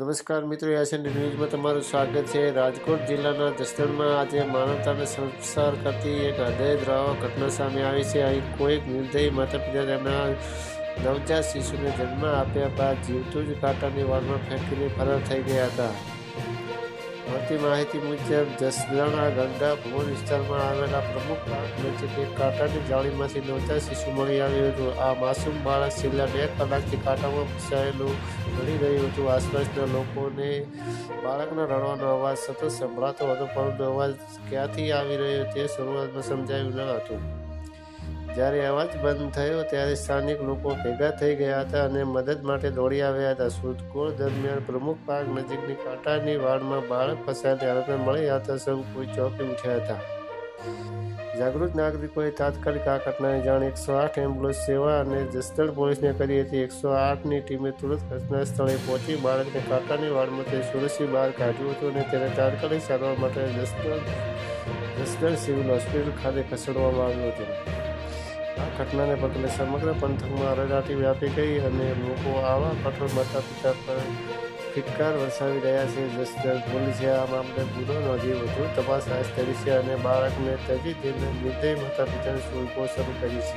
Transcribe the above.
નમસ્કાર મિત્રો યાસન ન્યૂઝમાં તમારું સ્વાગત છે. રાજકોટ જિલ્લાના જસદણમાં આજે માનવતાને સંસાર કરતી એક હૃદયદ્રાવક ઘટના સામે આવી છે. અહીં કોઈક નિર્દયી માતા પિતા તેમના નવજાત શિશુને જન્મ આપ્યા બાદ જીવતું જ કાંટાની વારમાં ફેંકીને ફરાર થઈ ગયા હતા. મળતી માહિતી મુજબ જસદણા ગંગા ભોર વિસ્તારમાં આવેલા પ્રમુખ પાર્ક નજીક એક કાંટાની જાળીમાંથી નવજાત શિશુ મળી આવ્યું હતું. આ માસૂમ બાળક છેલ્લા બે કલાકથી કાંટામાં ફસાયેલું મળી રહ્યું હતું. આસપાસના લોકોને બાળકના રડવાનો અવાજ સતત સંભળાતો હતો, પરંતુ અવાજ ક્યાંથી આવી રહ્યો તે શરૂઆતમાં સમજાયું ન હતું. જ્યારે અવાજ બંધ થયો ત્યારે સ્થાનિક લોકો ભેગા થઈ ગયા હતા અને મદદ માટે દોડી આવ્યા હતા. શોધખોળ દરમિયાન પ્રમુખ પાર્ક નજીકની કાંટાની વાડમાં બાળક ફસાયેલી હાલતમાં મળી આવતા સૌ કોઈ ચોંકી ઉઠ્યા હતા. જાગૃત નાગરિકોએ તાત્કાલિક આ ઘટનાની જાણ એકસો આઠ એમ્બ્યુલન્સ સેવા અને જસદણ પોલીસને કરી હતી. એકસો આઠની ટીમે તુરંત ઘટના સ્થળે પહોંચી બાળકને કાંટાની વાડમાંથી સુરક્ષિત બહાર કાઢ્યું હતું અને તેને તાત્કાલિક સારવાર માટે જસદણ જસદણ સિવિલ હોસ્પિટલ ખાતે ખસેડવામાં આવ્યું હતું. આ ઘટનાને પગલે સમગ્ર પંથકમાં અરેરાટી વ્યાપી ગઈ અને લોકો આવા કઠોર માતા પિતા પર ફિટકાર વરસાવી રહ્યા છે. જસદણ પોલીસે આ મામલે ગુનો નોંધી વધુ તપાસ હાથ ધરી છે અને બાળકને તજી જઈને નિર્દય માતા પિતાની શોધખોળ શરૂ કરી છે.